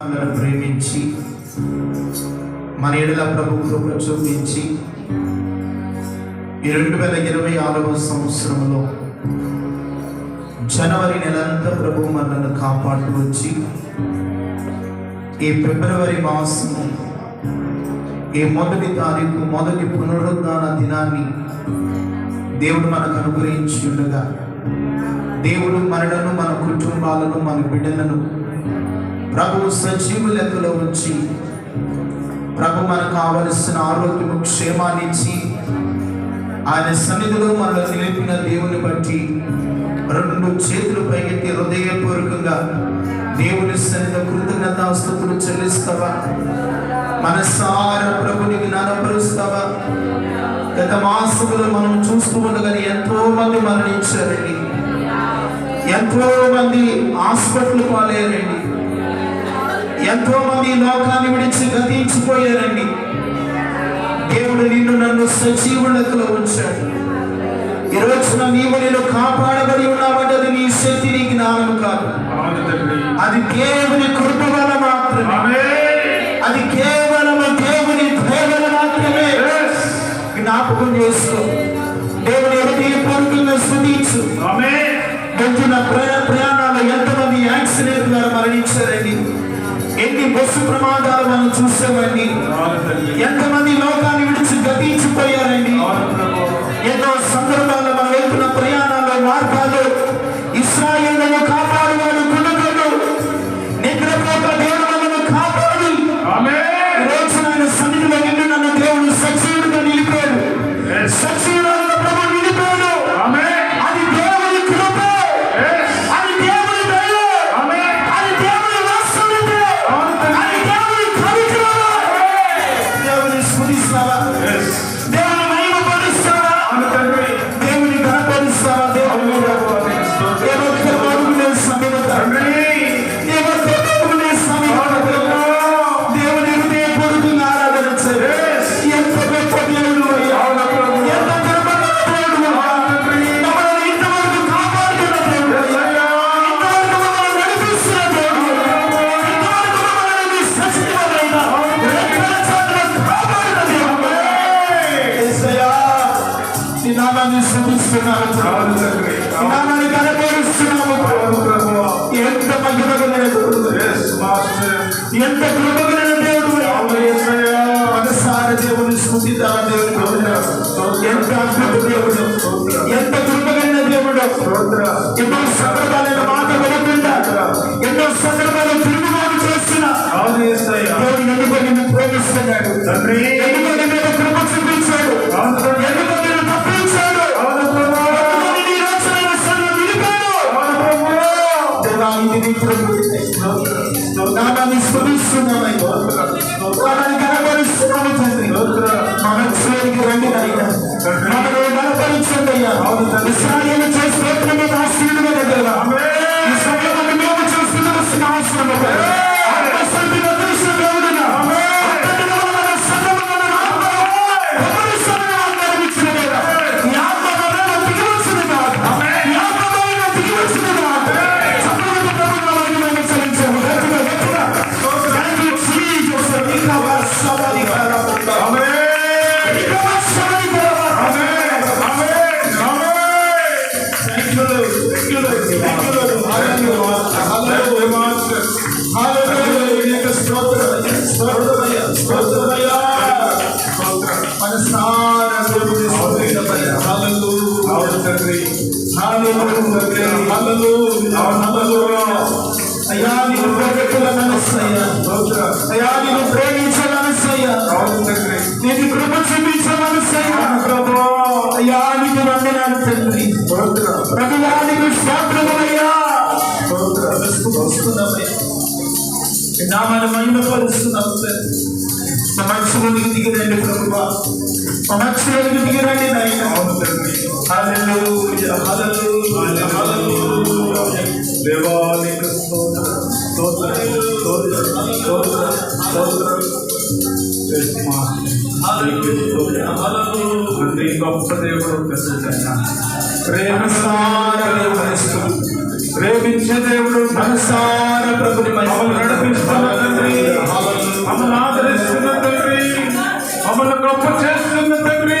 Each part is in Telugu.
ప్రేమించి మన ఏడల ప్రభు కృప చూపించి ఈ రెండు వేల ఇరవై ఆరవ సంవత్సరంలో జనవరి నెలంతా ప్రభు మనల్ని కాపాడుతూ వచ్చి ఈ ఫిబ్రవరి మాసము ఈ మొదటి తారీఖు మొదటి పునరుద్ధాన దినాన్ని దేవుడు మనకు అనుగ్రహించి ఉండగా దేవుడు మనలను మన కుటుంబాలను మన బిడ్డలను ప్రభు సజీవ లెక్కలో ఉంచి ప్రభు మనకు కావలసిన ఆరోగ్యము క్షేమాన్ని ఇచ్చి ఆయన సన్నిధిలో మనలో నిలిపిన దేవుని బట్టి రెండు చేతులు పైకెత్తి హృదయపూర్వకంగా దేవుని సన్నిధి కృతజ్ఞతాస్తుతులు చెల్లిస్తావా? మనసార ప్రభుని జ్ఞానపరుస్తావా? గత మాసములో మనం చూస్తూ ఉండగానే ఎంతో మంది మరణించారండి. ఎంతో మంది హాస్పిటల్ పాలేరండి ఎంతో మంది లోకాన్ని విడిచి గతించిపోయారండి దేవుడు నిన్ను నన్ను సజీవులతో ఉంచాడు. రోజున నీవు నేను కాపాడబడి ఉన్నావంటే అది నీ శక్తి నీ జ్ఞానం కాదు అది దేవుని కృప వల్ల మాత్రమే అది కేవలం దేవుని దయవల్ల మాత్రమే. జ్ఞాపకం చేసుకో. దేవుని హృదయపూర్వకంగా స్థుతించు. ఆమేన్ వెళ్తున్న ప్రయా- ప్రయాణాల్లో ఎంతమంది యాక్సిడెంట్ ద్వారా మరణించారండి. ఎన్ని బస్సు ప్రమాదాలు మనం చూసామండి? ఎంతమంది లోకాన్ని విడిచి గతించిపోయారండి? ఎన్నో సందర్భాల్లో మనం వెళ్తున్న ప్రయాణాల్లో మార్గాలు దేవుని మహిమపరుస్తావా అవును మనసార దేవుని స్మృతిద్దాం దేవుని స్తోత్రం. ఎంత అద్భుత దేవుడు ఎంత కృపగలిగిన దేవుడు స్తోత్రం. ఎన్నో సందర్భాలైన మాట వినకుండా ఎన్నో సందర్భాలు తిరుగుబాటు చేస్తున్న అవును యేసయ్యా. దేవుడు ఎందుకు నిన్ను ప్రేమిస్తున్నాడు తండ్రి ఇస్రాయేలు మీద ఆశీర్వాదం ఈ సమయంలో చేస్తున్న సింహాసనం అయ్యా నీవు ప్రగతుల మనస్సు అయ్యా స్తోత్రం. అయ్యా నీవు కృప చూపించే అయ్యా నీకు వందనాలు తండ్రి స్తోత్రం. ప్రభువానికి స్తోత్రములయ్యా దిగిరండి ప్రభువా మనస్సులను దిగిరండి నైట్ హల్లెలూయా హల్లెలూయా హల్లెలూయా దేవానికి స్తోత్రం స్తోత్రం స్తోత్రం స్తోత్రం స్తోత్రం గొప్ప దేవుడు ప్రేమసార భరిస్తూ ప్రేమించే దేవుడు ధనసార ప్రభుని మమ్మల్ని నడిపిస్తున్న తండ్రి మమ్మల్ని ఆదరిస్తున్న తండ్రి మమ్మల్ని గొప్ప చేస్తున్న తండ్రి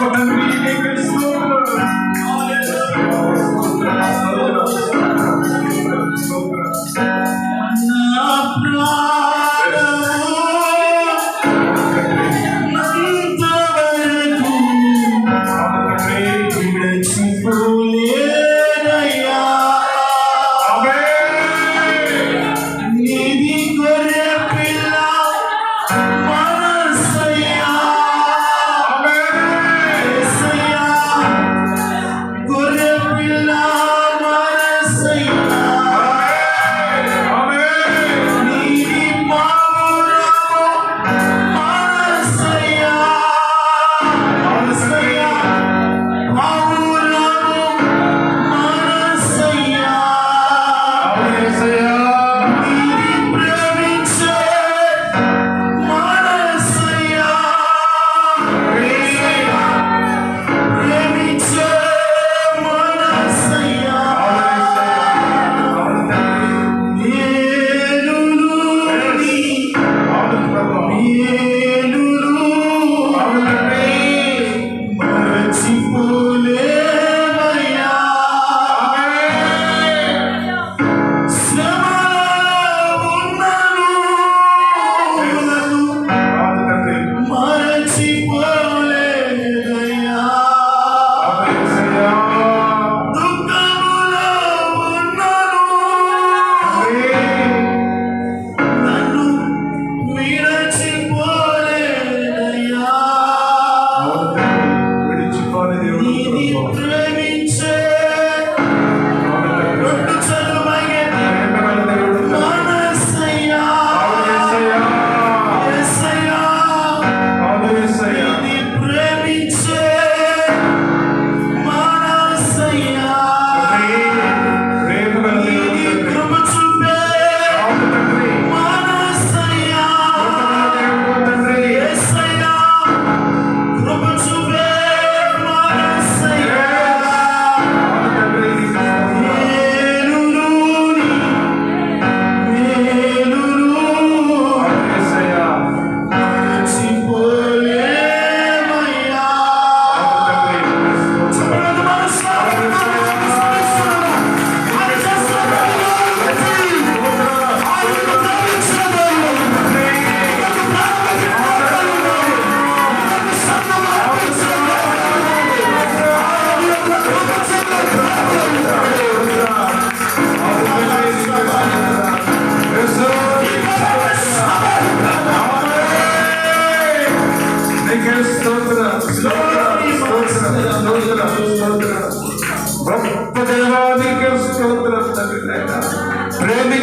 గొప్ప తండ్రి నీకే స్తోత్రం. Yeah.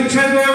Nintendo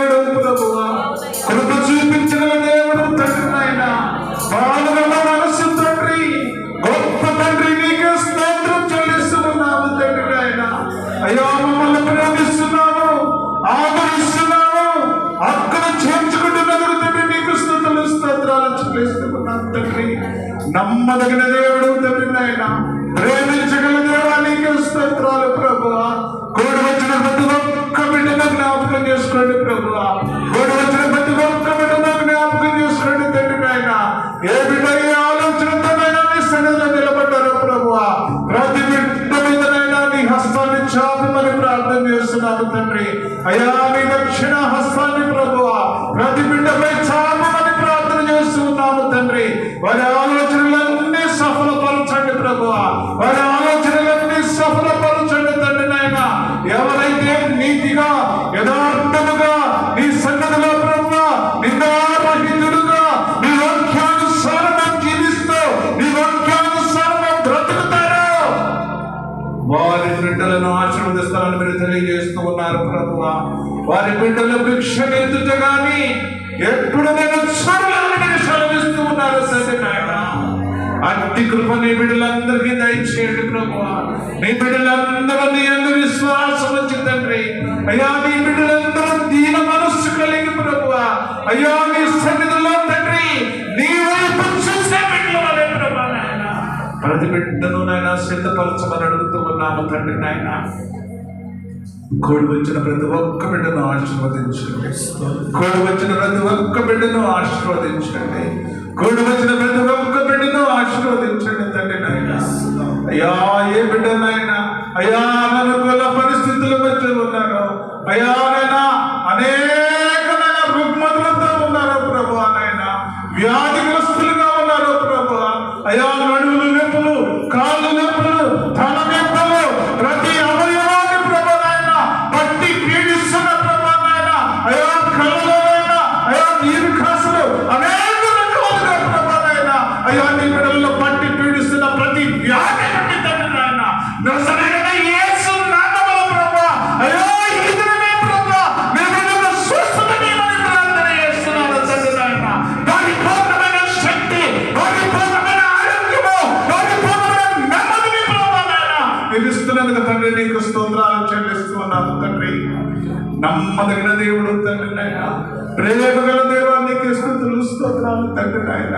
తండ్రి అయా మీరు తెలియజేస్తూ ఉన్నారు ప్రభు వారి బిడ్డలు భిక్ష ఎదుట గాని ఎప్పుడు నేను చూడలేదని సెలవిస్తూ ఉన్నారు తండ్రి అట్టి కృప నీ బిడ్డలందరికీ దయచేయండి ప్రభు నీ బిడ్డలందరూ నీ అందరి విశ్వాసం వచ్చి తండ్రి. అయ్యా నీ బిడ్డలందరూ దీన మనస్సు కలిగి ప్రభు అయ్యా నీ సన్నిధిలో తండ్రి నీ వైపు చూసే బిడ్డలు వలె ప్రభు ప్రతి బిడ్డను నాయన సిద్ధపరచమని అడుగుతూ ఉన్నాము తండ్రి నాయన. కోడి వచ్చిన ప్రతి ఒక్క బిడ్డను ఆశీర్వదించండి. కోడి వచ్చిన ప్రతి ఒక్క బిడ్డను ఆశీర్వదించండి. కోడి వచ్చిన ప్రతి ఒక్క బిడ్డను ఆశీర్వదించండి తండ్రి నాయన. అయ్యా ఏ బిడ్డనైనా అయ్యా అనుకూల పరిస్థితుల మధ్య ఉన్నారు అయ్యా నైనా అనేకమైన రుగ్మతులతో ఉన్నారు ప్రభు నాయన. వ్యాధిగ్రస్తులుగా దేవుడు తండ్రి నాయన. ప్రేమ గల దేవానికి స్థుతులు స్తోత్రాలు తండ్రి నాయన.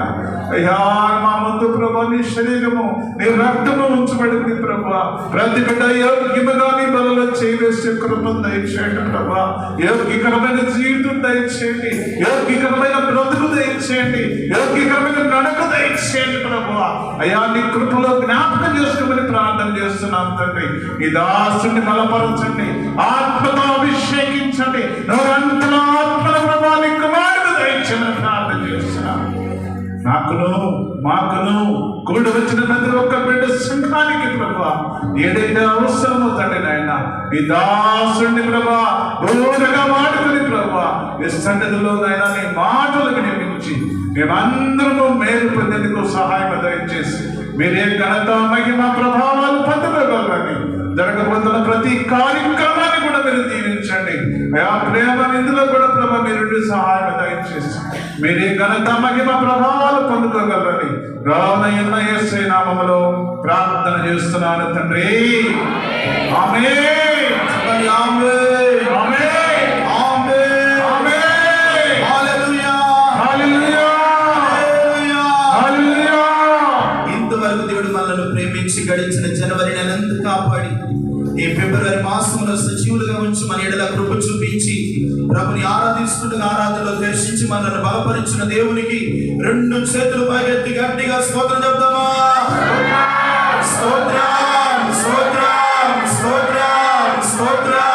అయ్యా మా ముందు ప్రభా నీ శరీరము నీ రక్తము ఉంచబడింది ప్రభా. ప్రతి బిడ్డ యోగ్యముగా నీ బలలో చేయవేసే కృపను దయచేయండి ప్రభా. యోగ్యకరమైన జీవితం దయచేయండి. యోగ్యకరమైన బ్రతుకు దయచేయండి. యోగ్యకరమైన నడక దయచేయండి ప్రభా. అయ్యా నీ కృపలో జ్ఞాపకం చేసుకోమని ప్రార్థన చేస్తున్నాం తండ్రి. ఈ దాసుని బలపరచండి. ఆత్మతో అభిషేకించండి. నోరంతలో ఆత్మల ప్రభాని కుమారుడు దయచేయమని ప్రార్థన నాకును మాకును కూడి వచ్చిన ప్రతి ఒక్క బిడ్డ సింహానికి ప్రభా ఏదైతే అవసరమో తండ్రి నాయన ఈ దాసుని ప్రభా ఊరగా వాడుకుని ప్రభా ఈ సన్నిధిలో నాయన నీ మాటలకు నియమించి మేమందరము మేలు పొందేందుకు సహాయం దయచేసి మీరే ఘనత మహిమ ప్రభావాలు పొందగలరని జరగబోతున్న ప్రతి కార్యక్రమాన్ని కూడా మీరు దీవించండి. ఆ ప్రేమ ఇందులో కూడా ప్రభ మీరు సహాయం దయచేసి మీరే ఘనత మహిమ ప్రభావాలు పొందుకోగలరని రానయ్యున్న యేసే నామములో ప్రార్థన చేస్తున్నాను తండ్రి. ఆమె ఆమె ఇంతవరకు దేవుడు మనల్ని ప్రేమించి గడిచిన జనవరి నెలంతా కాపాడి ఈ ఫిబ్రవరి మాసంలో సజీవులుగా ఉంచి మన ఎడల కృప చూపించి ప్రభుని ఆరాధిస్తుండగా ఆరాధనలో దర్శించి మనల్ని బలపరిచిన దేవునికి రెండు చేతులు పైకెత్తి గట్టిగా స్తోత్రం చెప్తామా స్తోత్రం స్తోత్రం స్తోత్రం స్తోత్రం. ఈ